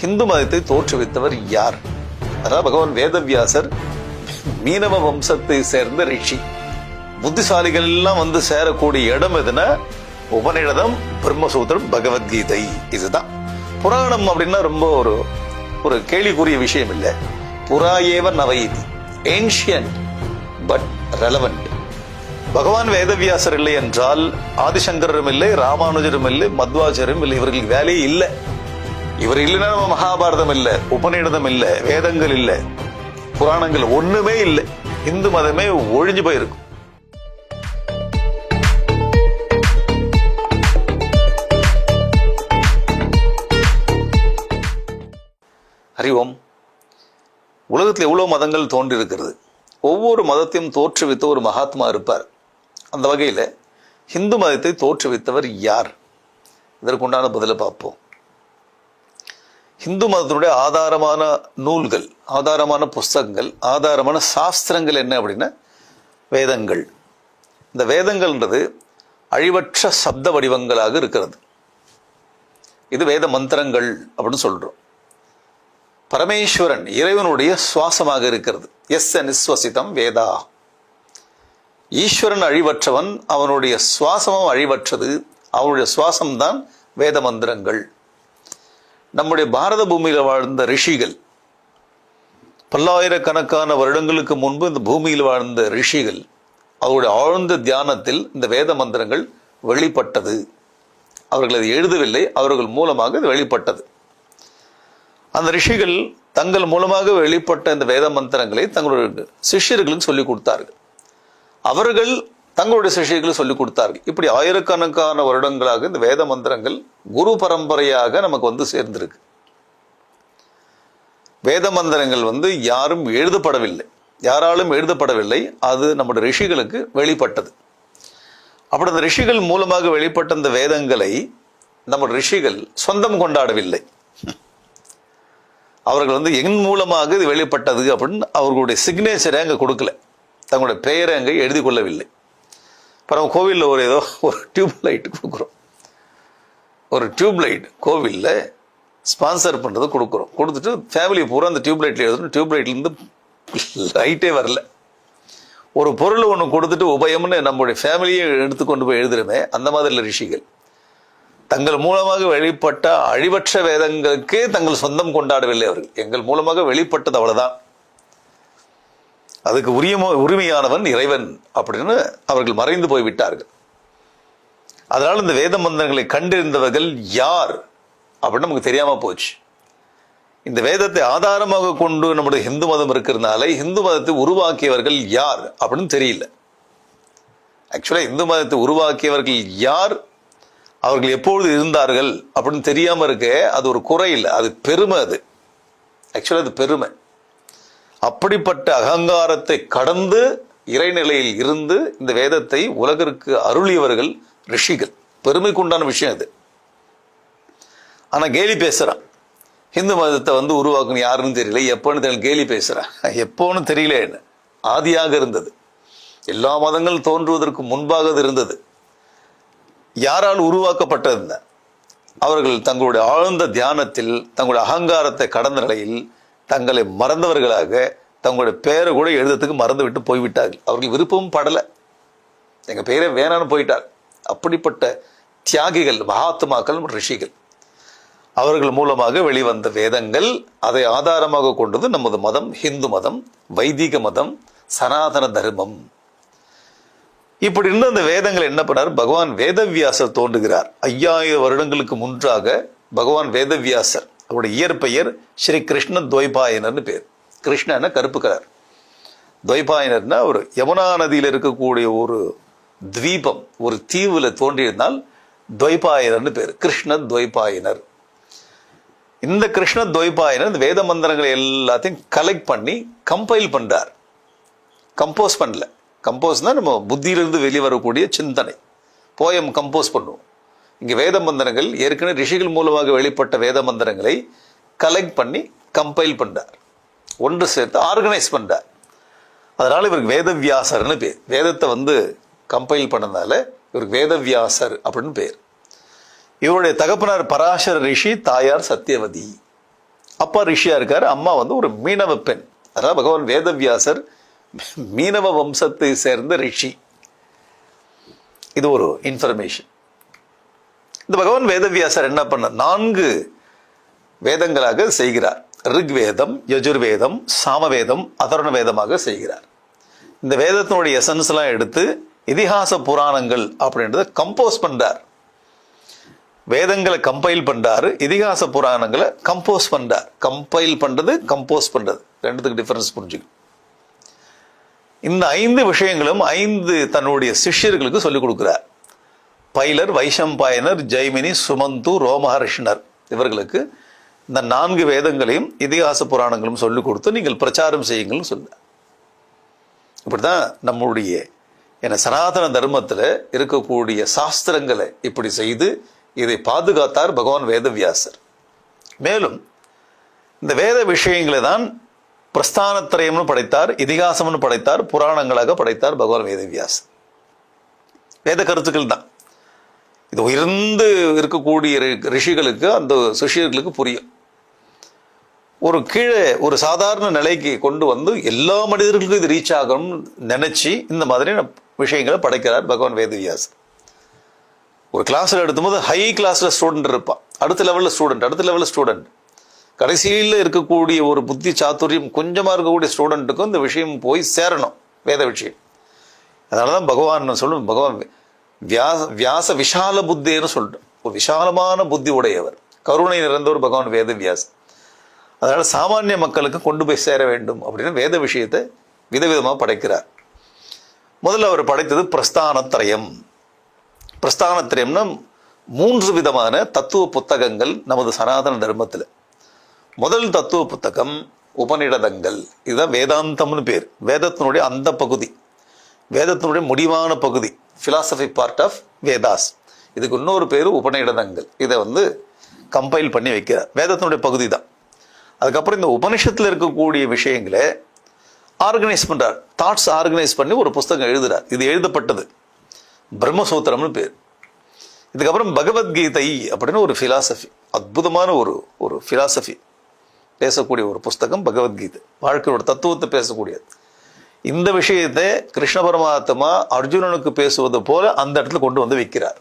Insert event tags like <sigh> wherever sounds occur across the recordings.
ஹிந்து மதத்தை தோற்றுவித்தவர் யார்? அதாவது பகவான் வேதவியாசர் மீனவ வம்சத்தை சேர்ந்த ரிஷி. புத்திசாலிகள் எல்லாம் வந்து சேரக்கூடிய இடம் எதுனா உபநிடதம் பிரம்மசூத்திரம் பகவத்கீதை. இதுதான். புராணம் அப்படின்னா ரொம்ப ஒரு ஒரு கேள்விக்குரிய விஷயம் இல்லை. புராயேவ நவயிதி. ஏன்ஷியன்ட் பட் ரெலவெண்ட் பகவான் வேதவியாசர் இல்லை என்றால் ஆதிசங்கரும் இல்லை ராமானுஜரும் இல்லை மத்வாச்சரும் இல்லை இவர்களுக்கு வேலையே இல்லை. இவர் இல்லைன்னா நம்ம மகாபாரதம் இல்லை உபநிடதம் இல்லை வேதங்கள் இல்லை புராணங்கள் ஒண்ணுமே இல்லை. இந்து மதமே ஒழிஞ்சு போயிருக்கும். அறிவோம் உலகத்தில் எவ்வளவு மதங்கள் தோன்றியிருக்கிறது ஒவ்வொரு மதத்தையும் தோற்றுவித்த ஒரு மகாத்மா இருப்பார். அந்த வகையில் ஹிந்து மதத்தை தோற்றுவித்தவர் யார்? இதற்குண்டான பதிலை பார்ப்போம். இந்து மதத்தினுடைய ஆதாரமான நூல்கள் ஆதாரமான புஸ்தகங்கள் ஆதாரமான சாஸ்திரங்கள் என்ன அப்படின்னா வேதங்கள். இந்த வேதங்கள்ன்றது அழிவற்ற சப்த வடிவங்களாக இருக்கிறது. இது வேத மந்திரங்கள் அப்படின்னு சொல்கிறோம் பரமேஸ்வரன் இறைவனுடைய சுவாசமாக இருக்கிறது. எஸ் நிஸ்வசிதம் வேதா. ஈஸ்வரன் அழிவற்றவன் அவனுடைய சுவாசமும் அழிவற்றது. அவனுடைய சுவாசம்தான் வேத மந்திரங்கள். நம்முடைய பாரத பூமியில் வாழ்ந்த ரிஷிகள் பல்லாயிரக்கணக்கான வருடங்களுக்கு முன்பு இந்த பூமியில் வாழ்ந்த ரிஷிகள் அவருடைய ஆழ்ந்த தியானத்தில் இந்த வேத மந்திரங்கள் வெளிப்பட்டது. அவர்கள் அதை எழுதவில்லை அவர்கள் மூலமாக இது வெளிப்பட்டது. அந்த ரிஷிகள் தங்கள் மூலமாக வெளிப்பட்ட இந்த வேத மந்திரங்களை தங்களுடைய சிஷ்யர்களுக்கு சொல்லிக் கொடுத்தார்கள். அவர்கள் தங்களுடைய சிஷியர்கள் சொல்லிக் கொடுத்தார்கள். இப்படி ஆயிரக்கணக்கான வருடங்களாக இந்த வேத மந்திரங்கள் குரு பரம்பரையாக நமக்கு வந்து சேர்ந்திருக்கு. வேத மந்திரங்கள் வந்து யாரும் எழுதப்படவில்லை. யாராலும் எழுதப்படவில்லை. அது நம்முடைய ரிஷிகளுக்கு வெளிப்பட்டது. அப்படி அந்த ரிஷிகள் மூலமாக வெளிப்பட்ட அந்த வேதங்களை நம்ம ரிஷிகள் சொந்தம் கொண்டாடவில்லை. அவர்கள் வந்து என் மூலமாக இது வெளிப்பட்டது அப்படின்னு அவர்களுடைய சிக்னேச்சரை அங்கே கொடுக்கல. தங்களுடைய பெயரை அங்கே எழுதி கொள்ளவில்லை. அப்புறம் கோவிலில் ஒரு ஏதோ ஒரு டியூப் லைட் கொடுக்குறோம். ஒரு டியூப் லைட் கோவிலில் ஸ்பான்சர் பண்ணுறது கொடுக்குறோம். கொடுத்துட்டு ஃபேமிலி பூரா அந்த டியூப் லைட்டில் எழுதணும். டியூப் லைட்லேருந்து லைட்டே வரல. ஒரு பொருள் ஒன்று கொடுத்துட்டு உபயம்னு நம்முடைய ஃபேமிலியை எடுத்து கொண்டு போய் எழுதுறமே அந்த மாதிரி ரிஷிகள். தங்கள் மூலமாக வெளிப்பட்ட அழிவற்ற வேதங்களுக்கே தங்கள் சொந்தம் கொண்டாடவில்லை அவர்கள். எங்கள் மூலமாக வெளிப்பட்டது அவ்வளோதான் அதுக்கு உரிய உரிமையானவன் இறைவன் அப்படின்னு அவர்கள் மறைந்து போய் விட்டார்கள் அதனால் இந்த வேத மந்திரங்களை கண்டிருந்தவர்கள் யார் அப்படின்னு நமக்கு தெரியாமல் போச்சு. இந்த வேதத்தை ஆதாரமாக கொண்டு நம்முடைய ஹிந்து மதம் இருக்கிறதுனால ஹிந்து மதத்தை உருவாக்கியவர்கள் யார் அப்படின்னு தெரியல. ஆக்சுவலாக இந்து மதத்தை உருவாக்கியவர்கள் யார் அவர்கள் எப்பொழுது இருந்தார்கள் அப்படின்னு தெரியாமல் இருக்க அது ஒரு குறை இல்லை. அது பெருமை அது. ஆக்சுவலாக அது பெருமை. அப்படிப்பட்ட அகங்காரத்தை கடந்து இறைநிலையில் இருந்து இந்த வேதத்தை உலகிற்கு அருளியவர்கள் ரிஷிகள். பெருமைக்குண்டான விஷயம் அது ஆனால் கேலி பேசுகிறான் இந்து மதத்தை வந்து உருவாக்குன்னு யாருன்னு தெரியல. எப்போன்னு தெரியல கேலி பேசுகிறான் எப்போன்னு தெரியல என்ன? ஆதியாக இருந்தது. எல்லா மதங்களும் தோன்றுவதற்கு முன்பாக இருந்தது. யாரால் உருவாக்கப்பட்டது அவர்கள் தங்களுடைய ஆழ்ந்த தியானத்தில் தங்களுடைய அகங்காரத்தை கடந்த நிலையில் தங்களை மறந்தவர்களாக தங்களுடைய பெயரை கூட எழுதத்துக்கு மறந்து விட்டு போய்விட்டார்கள். அவர்கள் விருப்பமும் படலை. எங்கள் பெயரை வேணான்னு போயிட்டார். அப்படிப்பட்ட தியாகிகள் மகாத்மாக்கள் ரிஷிகள். அவர்கள் மூலமாக வெளிவந்த வேதங்கள் அதை ஆதாரமாக கொண்டது நமது மதம் ஹிந்து மதம் வைதிக மதம் சனாதன தர்மம். இப்படி இருந்த அந்த வேதங்கள் என்ன பண்ணார்? பகவான் வேதவியாசர் தோன்றுகிறார். ஐயாயிரம் வருடங்களுக்கு முன்றாக பகவான் வேதவியாசர் அவருடைய இயற்பெயர் ஸ்ரீ கிருஷ்ண துவைபாயனர்னு பேர். கிருஷ்ணன கருப்பு கலர். துவைபாயனர்னா ஒரு யமுனா நதியில் இருக்கக்கூடிய ஒரு தீபம் ஒரு தீவில் தோன்றியிருந்தால் துவைபாயனர்னு பேர். கிருஷ்ண துவைபாயனர் இந்த கிருஷ்ண துவைபாயனர் இந்த வேத மந்திரங்களை எல்லாத்தையும் கலெக்ட் பண்ணி கம்பைல் பண்ணுறார் கம்போஸ் பண்ணல. கம்போஸ்னா நம்ம புத்தியிலிருந்து வெளியே வரக்கூடிய சிந்தனை. போயம் கம்போஸ் பண்ணுவோம். இங்கே வேத மந்திரங்கள் ஏற்கனவே ரிஷிகள் மூலமாக வெளிப்பட்ட வேத மந்திரங்களை கலெக்ட் பண்ணி கம்பைல் பண்ணுறார் ஒன்று சேர்த்து ஆர்கனைஸ் பண்ணுறார் அதனால இவருக்கு வேதவியாசர்னு பேர். வேதத்தை வந்து கம்பைல் பண்ணதால இவருக்கு வேதவியாசர் அப்படின்னு பேர். இவருடைய தகப்பனார் பராசர ரிஷி தாயார் சத்தியவதி அப்பா ரிஷியா இருக்கார் அம்மா வந்து ஒரு மீனவ பெண். அதாவது பகவான் வேதவியாசர் மீனவ வம்சத்தை சேர்ந்த ரிஷி. இது ஒரு இன்ஃபர்மேஷன் இந்த பகவான் வேதவியாசர் என்ன பண்ண நான்கு வேதங்களாக செய்கிறார். ரிக்வேதம் யஜுர்வேதம் சாமவேதம் அதருண வேதமாக செய்கிறார். இந்த வேதத்தினுடைய எசன்ஸ்லாம் எடுத்து இதிகாச புராணங்கள் அப்படின்றத கம்போஸ் பண்ணுறார் வேதங்களை கம்பைல் பண்ணுறாரு இதிகாச புராணங்களை கம்போஸ் பண்ணுறார் கம்பைல் பண்ணுறது கம்போஸ் பண்ணுறது ரெண்டுத்துக்கு டிஃப்ரென்ஸ் புரிஞ்சுக்கணும். இந்த ஐந்து விஷயங்களும் ஐந்து தன்னுடைய சிஷ்யர்களுக்கு சொல்லிக் கொடுக்குறார். பைலர் வைஷம்பாயனர் ஜெய்மினி சுமந்து ரோமஹர்ஷனர் இவர்களுக்கு இந்த நான்கு வேதங்களையும் இதிகாச புராணங்களும் சொல்லிக் கொடுத்து நீங்கள் பிரச்சாரம் செய்யுங்கள்னு சொல்ல இப்படிதான் நம்முடைய என சனாதன தர்மத்தில் இருக்கக்கூடிய சாஸ்திரங்களை இப்படி செய்து இதை பாதுகாத்தார் பகவான் வேதவியாசர். மேலும் இந்த வேத விஷயங்களை தான் பிரஸ்தானத்திரயம்னு படைத்தார் இதிகாசம்னு படைத்தார் புராணங்களாக படைத்தார் பகவான் வேதவியாசர். வேத கருத்துக்கள் தான். இது உயர்ந்து இருக்கக்கூடிய ரி- ரிஷிகளுக்கு அந்த சிஷியர்களுக்கு புரியும். ஒரு கீழே ஒரு சாதாரண நிலைக்கு கொண்டு வந்து எல்லா மனிதர்களுக்கும் இது ரீச் ஆகணும்னு நினைச்சு இந்த மாதிரி விஷயங்களை படைக்கிறார் பகவான் வேதவியாஸ். ஒரு கிளாஸில் எடுக்கும்போது ஹை கிளாஸில் ஸ்டூடெண்ட் இருப்பான். அடுத்த லெவலில் ஸ்டூடெண்ட் அடுத்த லெவலில் ஸ்டூடெண்ட் கடைசியில் இருக்கக்கூடிய ஒரு புத்தி சாத்துரியம் கொஞ்சமாக இருக்கக்கூடிய ஸ்டூடெண்ட்டுக்கும் இந்த விஷயம் போய் சேரணும் வேத விஷயம். அதனால தான் பகவான் சொல்லும் பகவான் வியாச வியாச விஷால புத்தேன்னு சொல்லிட்டு ஒரு விஷாலமான புத்தி உடையவர். கருணை நிறைந்தவர் பகவான் வேத வியாசர் அதனால் சாமானிய மக்களுக்கு கொண்டு போய் சேர வேண்டும் அப்படின்னு வேத விஷயத்தை விதவிதமாக படைக்கிறார். முதல்ல அவர் படைத்தது பிரஸ்தானத்திரயம் பிரஸ்தானத்திரயம்னா மூன்று விதமான தத்துவ புத்தகங்கள் நமது சனாதன தர்மத்தில். முதல் தத்துவ புத்தகம் உபநிடதங்கள். இதுதான் வேதாந்தம்னு பேர். வேதத்தினுடைய அந்த பகுதி. வேதத்தினுடைய முடிவான பகுதி. ஃபிலாசபி பார்ட் ஆஃப் வேதாஸ் இதுக்கு இன்னொரு பேர் உபநிடதங்கள். இதை வந்து கம்பைல் பண்ணி வைக்கிறார். வேதத்தினுடைய பகுதி தான் அதுக்கப்புறம் இந்த உபனிஷத்தில் இருக்கக்கூடிய விஷயங்களை ஆர்கனைஸ் பண்ணுறார் தாட்ஸ் ஆர்கனைஸ் பண்ணி ஒரு புஸ்தகம் எழுதுறார். இது எழுதப்பட்டது. பிரம்மசூத்திரம்னு பேர். இதுக்கப்புறம் பகவத்கீதை அப்படின்னு ஒரு ஃபிலாசபி அற்புதமான ஒரு ஒரு ஃபிலாசபி பேசக்கூடிய ஒரு புஸ்தகம் பகவத்கீதை. வாழ்க்கையோட தத்துவத்தை பேசக்கூடியது. இந்த விஷயத்தை கிருஷ்ண பரமாத்மா அர்ஜுனனுக்கு பேசுவது போல அந்த இடத்துல கொண்டு வந்து வைக்கிறார்.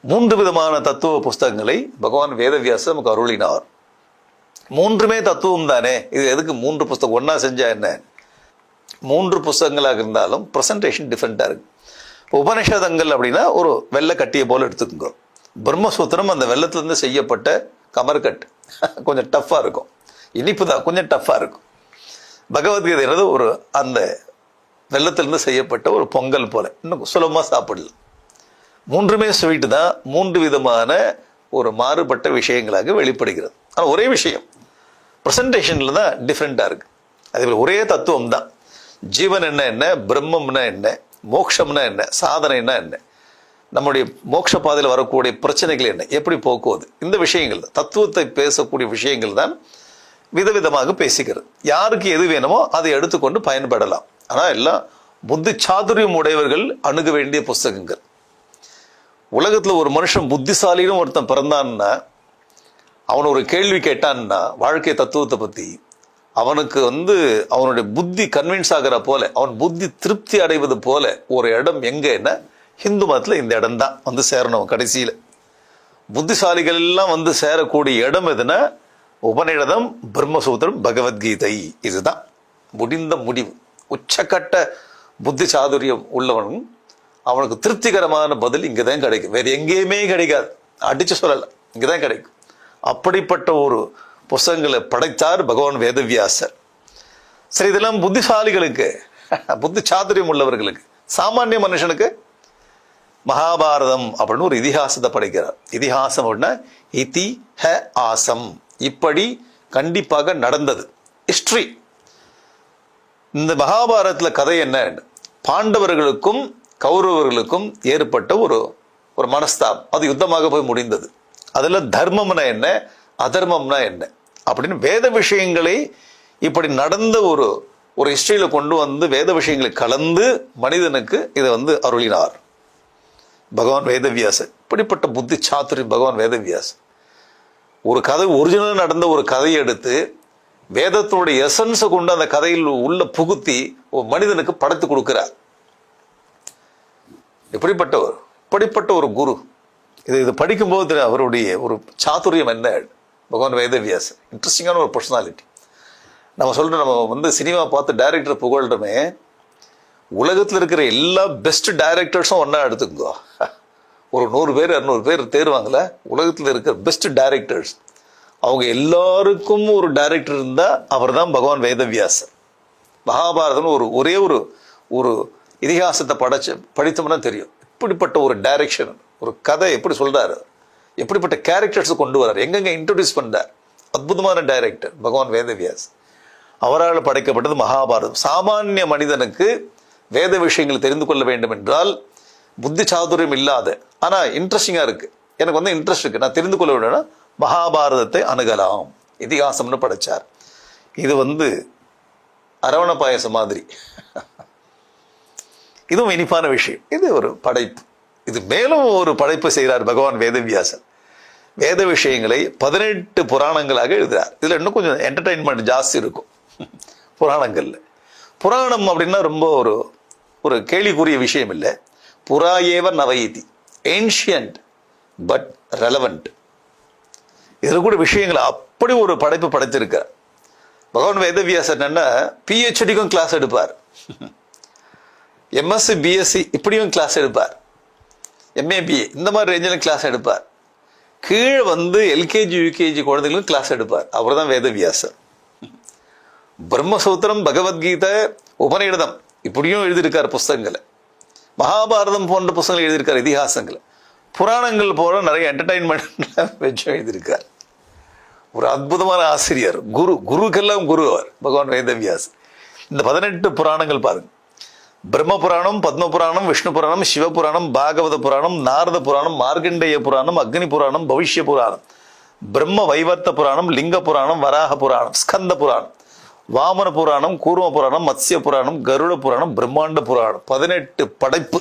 மூன்று விதமான தத்துவ புஸ்தகங்களை பகவான் வேதவியாச நமக்கு அருளினார். மூன்றுமே தத்துவம் தானே? இது எதுக்கு மூன்று புஸ்தகம்? ஒன்றா செஞ்சா என்ன? மூன்று புஸ்தகங்களாக இருந்தாலும் ப்ரெசன்டேஷன் டிஃப்ரெண்ட்டாக இருக்கு. உபனிஷதங்கள் அப்படின்னா ஒரு வெள்ளை கட்டிய போல எடுத்துக்கோங்க. பிரம்மசூத்திரம் அந்த வெள்ளத்துலேருந்து செய்யப்பட்ட கமர்கட் <laughs> கொஞ்சம் டஃப்பாக இருக்கும். இனிப்பு தான் கொஞ்சம் டஃப்பாக இருக்கும். பகவத்கீதைன்றது ஒரு அந்த வெள்ளத்திலிருந்து செய்யப்பட்ட ஒரு பொங்கல் போல. இன்னும் சுலபமாக சாப்பிடலாம். மூன்றுமே ஸ்வீட்டு தான். மூன்று விதமான ஒரு மாறுபட்ட விஷயங்களாக வெளிப்படுகிறது. ஆனால் ஒரே விஷயம். ப்ரெசன்டேஷனில் தான் டிஃப்ரெண்ட்டாக இருக்குது அதேபோல் ஒரே தத்துவம் தான். ஜீவன் என்ன? என்ன பிரம்மம்னா என்ன? மோக்ஷம்னா என்ன? சாதனைனா என்ன? நம்முடைய மோட்ச பாதையில் வரக்கூடிய பிரச்சனைகள் என்ன? எப்படி போக்குவது? இந்த விஷயங்கள் தத்துவத்தை பேசக்கூடிய விஷயங்கள் தான் விதவிதமாக பேசுகிறது. யாருக்கு எது வேணுமோ அதை எடுத்துக்கொண்டு பயன்படலாம். ஆனால் எல்லாம் புத்தி சாதுரியம் உடையவர்கள் அணுக வேண்டிய புஸ்தகங்கள். உலகத்தில் ஒரு மனுஷன் புத்திசாலின்னு ஒருத்தன் பிறந்தான்னா அவன் ஒரு கேள்வி கேட்டான்னா வாழ்க்கை தத்துவத்தை பற்றி அவனுக்கு வந்து அவனுடைய புத்தி கன்வின்ஸ் ஆகிற போல அவன் புத்தி திருப்தி அடைவது போல ஒரு இடம் எங்கன்னா ஹிந்து மதத்தில் இந்த இடம் தான் வந்து சேரணும் கடைசியில். புத்திசாலிகள் எல்லாம் வந்து சேரக்கூடிய இடம் எதுனா உபநிடதம் பிரம்மசூத்திரம் பகவத்கீதை. இதுதான் முடிந்த முடிவு. உச்சக்கட்ட புத்தி சாதுரியம் உள்ளவனும் அவனுக்கு திருப்திகரமான பதில் இங்கே தான் கிடைக்கும். வேறு எங்கேயுமே கிடைக்காது. அடித்து சொல்லலை. இங்கே தான் கிடைக்கும். அப்படிப்பட்ட ஒரு புஸ்தகங்களை படைத்தார் பகவான் வேதவியாசர். சரி இதெல்லாம் புத்திசாலிகளுக்கு புத்தி சாதுரியம் உள்ளவர்களுக்கு சாமானிய மனுஷனுக்கு மகாபாரதம் அப்படின்னு ஒரு இதிகாசத்தை படைக்கிறார். இதிகாசம் அப்படின்னா இதி ஹ ஆசம். இப்படி கண்டிப்பாக நடந்தது. ஹிஸ்டரி இந்த மகாபாரதத்தில் கதை என்ன? பாண்டவர்களுக்கும் கௌரவர்களுக்கும் ஏற்பட்ட ஒரு ஒரு மனஸ்தாபம். அது யுத்தமாக போய் முடிந்தது. அதில் தர்மம்னா என்ன? அதர்மம்னா என்ன? அப்படின்னு வேத விஷயங்களை இப்படி நடந்த ஒரு ஒரு ஹிஸ்டரியில் கொண்டு வந்து வேத விஷயங்களை கலந்து மனிதனுக்கு இதை வந்து அருளினார். பகவான் வேதவியாசன் இப்படிப்பட்ட புத்தி சாத்துரி பகவான் வேதவியாசன் ஒரு கதை ஒரிஜினல் நடந்த ஒரு கதையை எடுத்து வேதத்தினுடைய எசன்ஸை கொண்டு அந்த கதையில் உள்ள புகுத்தி ஒரு மனிதனுக்கு படைத்து கொடுக்கிறார். இப்படிப்பட்டவர் இப்படிப்பட்ட ஒரு குரு. இது இது படிக்கும்போது அவருடைய ஒரு சாத்துரியம் என்ன? பகவான் வேதவியாஸ் இன்ட்ரெஸ்டிங்கான ஒரு பர்சனாலிட்டி நம்ம சொல்றோம் நம்ம வந்து சினிமா பார்த்து டைரக்டர் புகழ்றமே உலகத்தில் இருக்கிற எல்லா பெஸ்ட் டைரக்டர்ஸும் ஒன்றா எடுத்துக்கோ ஒரு நூறு பேர் இரநூறு பேர் தேர்வாங்கல்ல உலகத்தில் இருக்கிற பெஸ்ட் டைரக்டர்ஸ் அவங்க எல்லாருக்கும் ஒரு டைரக்டர் இருந்தால் அவர் தான் பகவான் வேதவியாசர். மகாபாரதம்னு ஒரு ஒரே ஒரு ஒரு இதிகாசத்தை படைச்சு படித்தோம்னா தெரியும். இப்படிப்பட்ட ஒரு டைரக்ஷன் ஒரு கதை எப்படி சொல்கிறாரு எப்படிப்பட்ட கேரக்டர்ஸ் கொண்டு வரார்? எங்கெங்க இன்ட்ரடியூஸ் பண்றார்? அற்புதமான டைரக்டர் பகவான் வேதவியாஸ் அவரால் படைக்கப்பட்டது மகாபாரதம். சாமானிய மனிதனுக்கு வேத விஷயங்கள் தெரிந்து கொள்ள வேண்டும் என்றால் புத்தி சாதுரியம் இல்லாத. ஆனா இன்ட்ரெஸ்டிங்கா இருக்கு. எனக்கு வந்து இன்ட்ரெஸ்ட் இருக்கு. நான் தெரிந்து கொள்ள வேண்டும்னா மகாபாரதத்தை அணுகலாம். இதிகாசம்னு படைச்சார். இது வந்து அரவண பாயசம் மாதிரி. இதுவும் இனிப்பான விஷயம். இது ஒரு படைப்பு. இது மேலும் ஒரு படைப்பு செய்கிறார் பகவான் வேதவியாசன் வேத விஷயங்களை பதினெட்டு புராணங்களாக எழுதுகிறார் இதில் இன்னும் கொஞ்சம் என்டர்டைன்மெண்ட் ஜாஸ்தி இருக்கும். புராணங்கள்ல. புராணம் அப்படின்னா ரொம்ப ஒரு ஒரு கேலிக்குரிய விஷயம் இல்லை. புறாயேவ நவயிதி. ஏன்ஷியன்ட் பட் ரெலவெண்ட் இதில் கூட விஷயங்களை அப்படி ஒரு படைப்பு படைத்திருக்கார் பகவான் வேதவியாசன் என்ன பிஹெச்டிக்கும் கிளாஸ் எடுப்பார். எம்எஸ்சி பிஎஸ்சி இப்படியும் கிளாஸ் எடுப்பார். எம்ஏபிஏ இந்த மாதிரி ரேஞ்சிலும் கிளாஸ் எடுப்பார். கீழே வந்து எல்கேஜி யூகேஜி குழந்தைகளும் கிளாஸ் எடுப்பார். அவர் தான் வேதவியாசர் பிரம்மசூத்திரம் பகவத்கீதை உபநிடதம் இப்படியும் எழுதியிருக்கார் புஸ்தகங்களை. மகாபாரதம் போன்ற புஸ்தங்கள் எழுதியிருக்கார் இதிகாசங்களை. புராணங்கள் போல நிறைய என்டர்டைன்மெண்ட் <laughs> வச்சு எழுதியிருக்கார். ஒரு அற்புதமான ஆசிரியர். குரு குருக்கெல்லாம் குரு அவர் பகவான் வேதவியாஸ் இந்த பதினெட்டு புராணங்கள் பாருங்க. பிரம்ம புராணம் பத்ம புராணம் விஷ்ணு புராணம் சிவபுராணம் பாகவத புராணம் நாரத புராணம் மார்க்கண்டேய புராணம் அக்னி புராணம் பவிஷ்ய புராணம். பிரம்ம வைவர்த்த புராணம் லிங்க புராணம் வராக புராணம் ஸ்கந்த புராணம். வாமன புராணம் கூர்ம புராணம் மத்ஸ்ய புராணம் கருட புராணம் பிரம்மாண்ட புராணம். பதினெட்டு படைப்பு.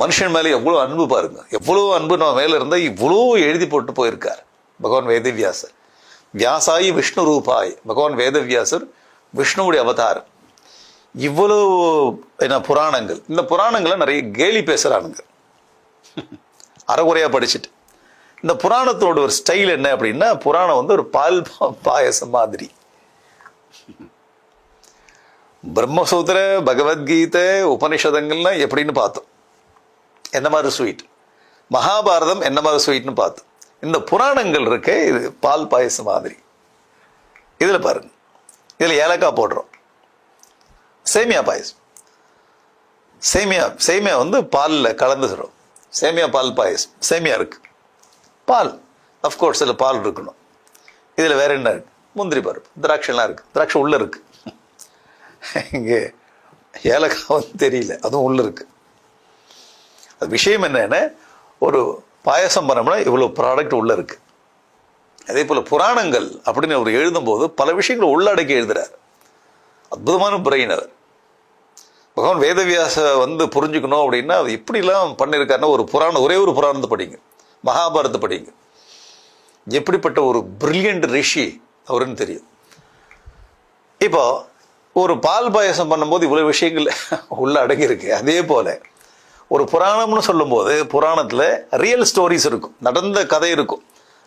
மனுஷன் மேலே எவ்வளோ அன்பு பாருங்க. எவ்வளோ அன்பு நம்ம மேலே இருந்தால் இவ்வளோ எழுதி போட்டு போயிருக்கார் பகவான் வேதவியாசர். வியாசாயி விஷ்ணு ரூபாய். பகவான் வேதவியாசர் விஷ்ணுவுடைய அவதாரம். இவ்வளோ என்ன புராணங்கள். இந்த புராணங்களை நிறைய கேலி பேசுகிறானுங்க அறகுறையாக படிச்சுட்டு. இந்த புராணத்தோட ஒரு ஸ்டைல் என்ன அப்படின்னா புராணம் வந்து ஒரு பால் பாயசம் மாதிரி. பிரம்மசூத்திர பகவத்கீதை உபனிஷதங்கள்லாம் எப்படின்னு பார்த்தோம். என்ன மாதிரி ஸ்வீட் மகாபாரதம் என்ன மாதிரி ஸ்வீட்னு பார்த்தோம். இந்த புராணங்கள் இருக்கு இது பால் பாயசம் மாதிரி. இதில் பாருங்க. இதில் ஏலக்காய் போடுறோம். சேமியா பாயசம். சேமியா சேமியா வந்து பாலில் கலந்துக்கிறோம். சேமியா பால் பாயசம். சேமியா இருக்கு. பால். அஃப்கோர்ஸ் இதில் பால் இருக்கணும். இதில் வேற என்ன இருக்கு? முந்திரி பருப்பு. திராட்சைலாம் இருக்கு. திராட்சை உள்ள இருக்கு. இங்கே ஏலக்காய் வந்து தெரியல அதுவும் உள்ள இருக்கு. அது விஷயம் என்னன்னா ஒரு பாயசம் பண்ணோம்னா இவ்வளோ ப்ராடக்ட் உள்ள இருக்கு. அதே போல் புராணங்கள் அப்படின்னு அவர் எழுதும்போது பல விஷயங்களை உள்ளடக்கி எழுதுறார். அற்புதமான பிரெயின் அவர். பகவான் வேதவியாச வந்து புரிஞ்சுக்கணும் அப்படின்னா அது எப்படிலாம் பண்ணியிருக்காருன்னா ஒரு புராணம் ஒரே ஒரு புராணத்தை படிங்க. மகாபாரத்தை படிங்க. எப்படிப்பட்ட ஒரு பிரில்லியன்ட் ரிஷி அவருன்னு தெரியும். இப்போ ஒரு பால் பாயசம் பண்ணும்போது இவ்வளோ விஷயங்கள் உள்ள அடங்கியிருக்கு. அதே போல ஒரு புராணம்னு சொல்லும்போது புராணத்தில் ரியல் ஸ்டோரிஸ் இருக்கும். நடந்த கதை இருக்கும்.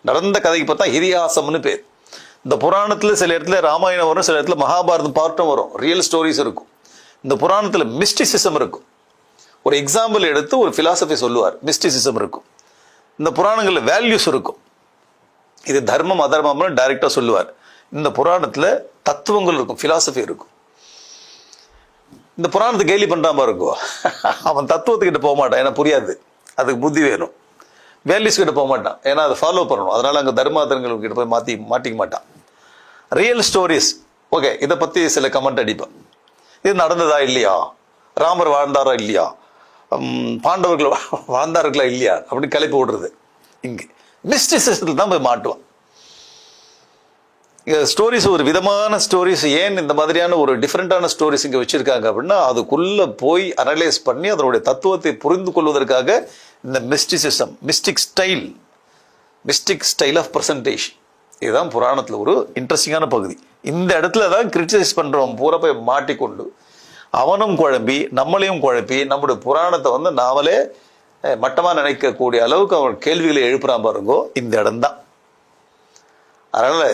நடந்த கதைக்கு பார்த்தா இதிகாசம்னு பேர். இந்த புராணத்தில் சில இடத்துல ராமாயணம் வரும் சில இடத்துல மகாபாரதம் பார்ட்டும் வரும். ரியல் ஸ்டோரிஸ் இருக்கும். இந்த புராணத்தில் மிஸ்டிசிசம் இருக்கும். ஒரு எக்ஸாம்பிள் எடுத்து ஒரு ஃபிலாசபி சொல்லுவார். மிஸ்டிசிசம் இருக்கும். இந்த புராணங்களில் வேல்யூஸ் இருக்கும். இது தர்மம் அதர்மம்னு டைரெக்டாக சொல்லுவார். இந்த புராணத்தில் தத்துவங்கள் இருக்கும் ஃபிலாசபி இருக்கும். இந்த புராணத்தை கேலி பண்றாம இருக்கும் அவன் தத்துவத்துக்கிட்ட போக மாட்டான். ஏன்னா புரியாது. அதுக்கு புத்தி வேணும். வேல்யூஸ் கிட்ட போக மாட்டான். ஏன்னா அதை ஃபாலோ பண்ணணும். அதனால அங்கே தர்மாதரங்கள் கிட்ட போய் மாற்றி மாட்டிக்க மாட்டான். ரியல் ஸ்டோரிஸ் ஓகே இதை பற்றி சில கமெண்ட் அடிப்பேன். இது நடந்ததா இல்லையா? ராமர் வாழ்ந்தாரா இல்லையா? பாண்டவர்கள் வா- வாழ்ந்தார்களா இல்லையா? அப்படின்னு கிளப்பி விடுறது. இங்கே. மிஸ்டிசிசத்தில் தான் போய் மாட்டுவான். ஸ்டோரிஸ் ஒரு விதமான ஸ்டோரிஸ் ஏன் இந்த மாதிரியான ஒரு டிஃப்ரெண்ட்டான ஸ்டோரிஸ் இங்கே வச்சுருக்காங்க அப்படின்னா அதுக்குள்ளே போய் அனலைஸ் பண்ணி அதனுடைய தத்துவத்தை புரிந்து கொள்வதற்காக இந்த mysticism mystic style mystic style of presentation இதுதான் புராணத்தில் ஒரு இன்ட்ரெஸ்டிங்கான பகுதி. இந்த இடத்துல தான் கிரிட்டிசைஸ் பண்ணுறவன் பூரா போய் மாட்டிக்கொண்டு அவனும் குழம்பி நம்மளையும் குழப்பி நம்முடைய புராணத்தை வந்து நாமளே மட்டமாக நினைக்கக்கூடிய அளவுக்கு அவன் கேள்விகளை எழுப்புறான் பாருங்கோ இந்த இடம்தான். அதனால்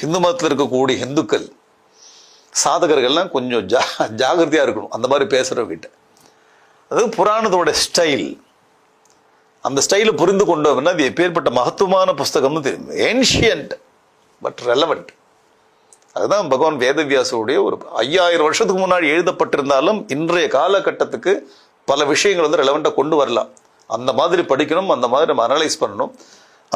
ஹிந்து மதத்தில் இருக்கக்கூடிய ஹிந்துக்கள் சாதகர்கள்லாம் கொஞ்சம் ஜா ஜாகிரதையாக இருக்கணும். அந்த மாதிரி பேசுகிறவங்கிட்ட அது புராணத்தோட ஸ்டைல் அந்த ஸ்டைலை புரிந்து கொண்டோம்னா அது எப்பேற்பட்ட மகத்துவமான புஸ்தகம்னு தெரியும். ஏன்ஷியன்ட் பட் ரெலவெண்ட் அதுதான் பகவான் வேதவியாசருடைய ஒரு ஐயாயிரம் வருஷத்துக்கு முன்னாடி எழுதப்பட்டிருந்தாலும் இன்றைய காலகட்டத்துக்கு பல விஷயங்கள் வந்து ரெலவெண்ட்டாக கொண்டு வரலாம். அந்த மாதிரி படிக்கணும் அந்த மாதிரி நம்ம அனலைஸ் பண்ணணும்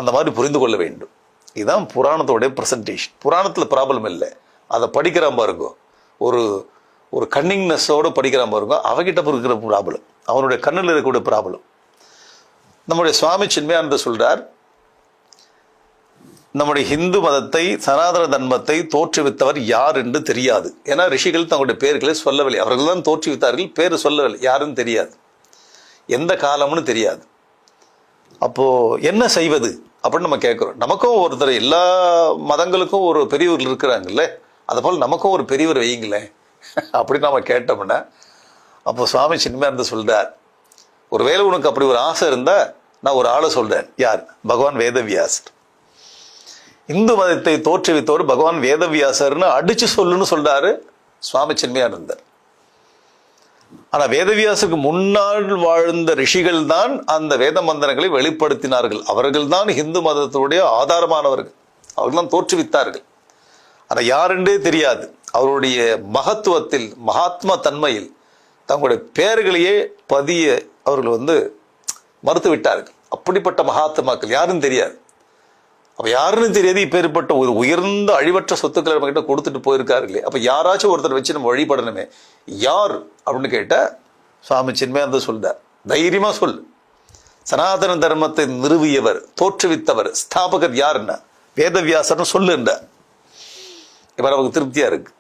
அந்த மாதிரி புரிந்து கொள்ள வேண்டும். இதுதான் புராணத்தோடைய ப்ரெசன்டேஷன் புராணத்தில் ப்ராப்ளம் இல்லை. அதை படிக்கிற பாருங்க. ஒரு ஒரு கன்னிங்னஸோடு படிக்கிற பாருங்க. அவகிட்ட இருக்கிற ப்ராப்ளம் அவனுடைய கண்ணில் இருக்கக்கூடிய ப்ராப்ளம் நம்முடைய சுவாமி சின்மயானந்த சொல்கிறார் நம்முடைய ஹிந்து மதத்தை சனாதன தர்மத்தை தோற்றுவித்தவர் யார் என்று தெரியாது. ஏன்னா ரிஷிகள் தங்களுடைய பெயர்களை சொல்லவில்லை. அவர்கள் தான் தோற்றுவித்தார்கள். பேர் சொல்லவில்லை. யாருன்னு தெரியாது. எந்த காலம்னு தெரியாது. அப்போது என்ன செய்வது? அப்படின்னு நம்ம கேட்குறோம். நமக்கும் ஒருத்தர் எல்லா மதங்களுக்கும் ஒரு பெரியவர் இருக்கிறாங்கல்ல அதை போல் நமக்கும் ஒரு பெரியவர் வையுங்களேன். அப்படின்னு நம்ம கேட்டோம்னா அப்போ சுவாமி சின்மையாக இருந்து சொல்கிறார் ஒருவேளை உனக்கு அப்படி ஒரு ஆசை இருந்தால் நான் ஒரு ஆளை சொல்கிறேன் யார்? பகவான் வேதவியாசர். இந்து மதத்தை தோற்றுவித்தவர் பகவான் வேதவியாசர்னு அடித்து சொல்லுன்னு சொல்கிறாரு சுவாமி சின்மையாக இருந்தார். ஆனால் வேதவியாசுக்கு முன்னால் வாழ்ந்த ரிஷிகள் தான் அந்த வேத மந்திரங்களை வெளிப்படுத்தினார்கள். அவர்கள் தான் இந்து மதத்தினுடைய ஆதாரமானவர்கள். அவர்கள் தான் தோற்றுவித்தார்கள். ஆனால் யாருன்றே தெரியாது. அவருடைய மகத்துவத்தில் மகாத்மா தன்மையில் தங்களுடைய பெயர்களையே பதிய அவர்கள் வந்து மறுத்து விட்டார்கள் அப்படிப்பட்ட மகாத்மாக்கள் யாருன்னு தெரியாது. அப்போ யாருன்னு தெரியாது இப்பேற்பட்ட ஒரு உயர்ந்த அழிவற்ற சொத்துக்களை நம்ம கிட்ட கொடுத்துட்டு இல்லையே? அப்போ யாராச்சும் ஒருத்தர் வச்சு நம்ம வழிபடணுமே. யார் அப்படின்னு கேட்டால் சுவாமி சின்மயானந்த சொல்றார். தைரியமாக சொல். சனாதன தர்மத்தை நிறுவியவர் தோற்றுவித்தவர் ஸ்தாபகர் யாருன்னா? வேதவியாசர்னு சொல்லுன்றார் இப்போ நமக்கு திருப்தியாக இருக்கு.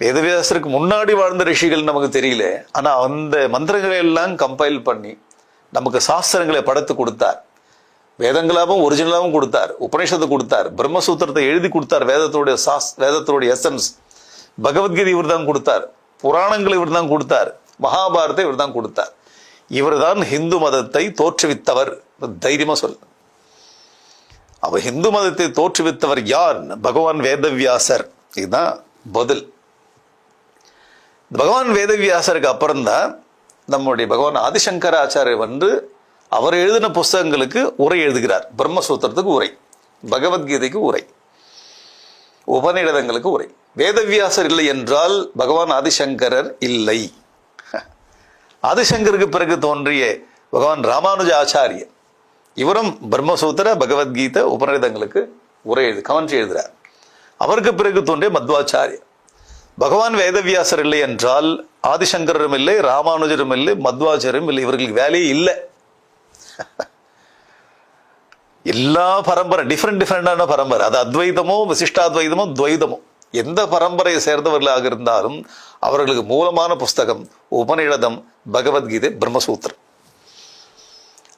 வேதவியாசருக்கு முன்னாடி வாழ்ந்த ரிஷிகள் நமக்கு தெரியல. ஆனால் அந்த மந்திரங்களை எல்லாம் கம்பைல் பண்ணி நமக்கு சாஸ்திரங்களை படைத்து கொடுத்தார். வேதங்களாகவும் ஒரிஜினலாகவும் கொடுத்தார். உபநிஷத்தை கொடுத்தார். பிரம்மசூத்திரத்தை எழுதி கொடுத்தார் வேதத்தோடைய சாஸ் வேதத்தோடைய எசன்ஸ் பகவத்கீதை இவர் தான் கொடுத்தார். புராணங்களை இவர் தான் கொடுத்தார். மகாபாரத்தை இவர் தான் கொடுத்தார். இவர் தான் ஹிந்து மதத்தை தோற்றுவித்தவர். தைரியமா சொல். அவர் ஹிந்து மதத்தை தோற்றுவித்தவர் யார்? பகவான் வேதவியாசர். இதுதான் பதில். பகவான் வேதவியாசருக்கு அப்புறம்தான் நம்முடைய பகவான் ஆதிசங்கராச்சாரியர் வந்து அவர் எழுதின புஸ்தகங்களுக்கு உரை எழுதுகிறார். பிரம்மசூத்திரத்துக்கு உரை. பகவத்கீதைக்கு உரை. உபநிடதங்களுக்கு உரை. வேதவியாசர் இல்லை என்றால் பகவான் ஆதிசங்கரர் இல்லை. ஆதிசங்கருக்கு பிறகு தோன்றிய பகவான் ராமானுஜ ஆச்சாரியர். இவரும் பிரம்மசூத்திர பகவத்கீதை உபநிடதங்களுக்கு உரை எழுது கவனிச்சு எழுதுகிறார் அவருக்கு பிறகு தோன்றிய மத்வாச்சாரியர். பகவான் வேதவியாசர் இல்லை என்றால் ஆதிசங்கரரும் இல்லை ராமானுஜரும் இல்லை மத்வாச்சாரியும் இல்லை. இவர்களுக்கு வேலையே இல்லை. எல்லா பரம்பரை டிஃப்ரெண்ட் டிஃப்ரெண்டான பரம்பரை. அது அத்வைதமோ விசிஷ்டாத்வைதமோ துவைதமோ. எந்த பரம்பரையை சேர்ந்தவர்களாக இருந்தாலும் அவர்களுக்கு மூலமான புஸ்தகம் உபநிடதம் பகவத்கீதை பிரம்மசூத்திரம்.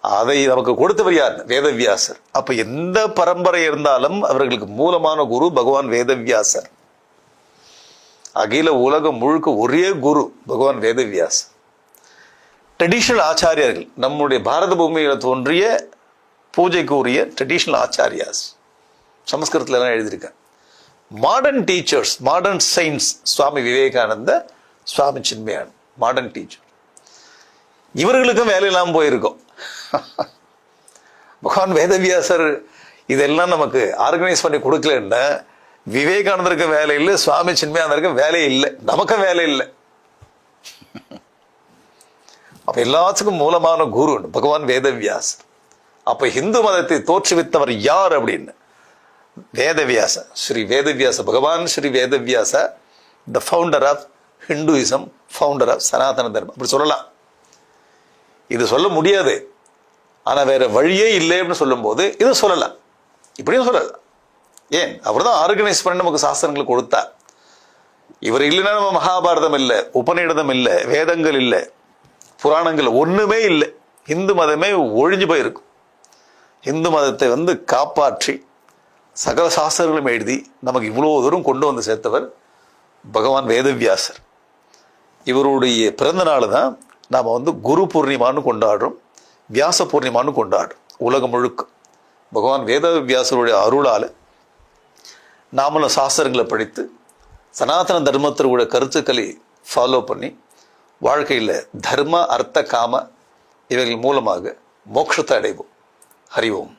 அதை நமக்கு கொடுத்தவர் யார்? வேதவியாசர். அப்ப எந்த பரம்பரை இருந்தாலும் அவர்களுக்கு மூலமான குரு பகவான் வேதவியாசர். அகில உலகம் முழுக்க ஒரே குரு பகவான் வேதவியாசர். ட்ரெடிஷனல் ஆச்சாரியர்கள் நம்முடைய பாரத பூமியில் தோன்றிய பூஜைக்கு உரிய ட்ரெடிஷனல் ஆச்சாரியாஸ் சமஸ்கிருதத்தில் எல்லாம் எழுதியிருக்கேன் modern teachers modern science Swami Vivekananda Swami சின்மயான் modern teacher இவர்களுக்கும் வேலை இல்லாமல் போயிருக்கோம். பகவான் <laughs> வேதவியாசர் இதெல்லாம் நமக்கு ஆர்கனைஸ் பண்ணி கொடுக்கலன்னா விவேகானந்தருக்கு வேலை இல்லை சுவாமி சின்மயானந்தருக்கு வேலை இல்லை. நமக்கு வேலை இல்லை. அப்போ எல்லாத்துக்கும் மூலமான குரு பகவான் வேதவியாஸ் அப்போ ஹிந்து மதத்தை தோற்றுவித்தவர் யார் அப்படின்னு? வேதவியாச ஸ்ரீ வேதவியாச பகவான் Shri Vedavyasa the founder of Hinduism founder of சனாதன தர்மம் அப்படி சொல்லலாம். இது சொல்ல முடியாது. ஆனா வேற வழியே இல்லை அப்படின்னு சொல்லும்போது இதை சொல்லலாம். இப்படியும் சொல்லலாம். ஏன்? அவர் தான் ஆர்கனைஸ் பண்ணி நமக்கு சாஸ்திரங்களை கொடுத்தா. இவர் இல்லைன்னா நம்ம மகாபாரதம் இல்லை உபநிடதம் இல்லை வேதங்கள் இல்லை. புராணங்கள் ஒன்றுமே இல்லை. இந்து மதமே ஒழிஞ்சு போயிருக்கும் இந்து மதத்தை வந்து காப்பாற்றி சகல சாஸ்திரங்களும் எழுதி நமக்கு இவ்வளோ தூரம் கொண்டு வந்து சேர்த்தவர் பகவான் வேதவியாசர். இவருடைய பிறந்த நாள் தான் நாம் வந்து குரு பூர்ணிமான்னு கொண்டாடுறோம் வியாச பூர்ணிமான்னு கொண்டாடுறோம் உலகம் முழுக்க. பகவான் வேதவியாசருடைய அருளால் நாமளும் சாஸ்திரங்களை படித்து சனாதன தர்மத்தினுடைய கருத்துக்களை ஃபாலோ பண்ணி வாழ்க்கையில் தர்ம அர்த்த காம இவைகள் மூலமாக மோட்சத்தை அடைவோம். ஹரி ஓம்.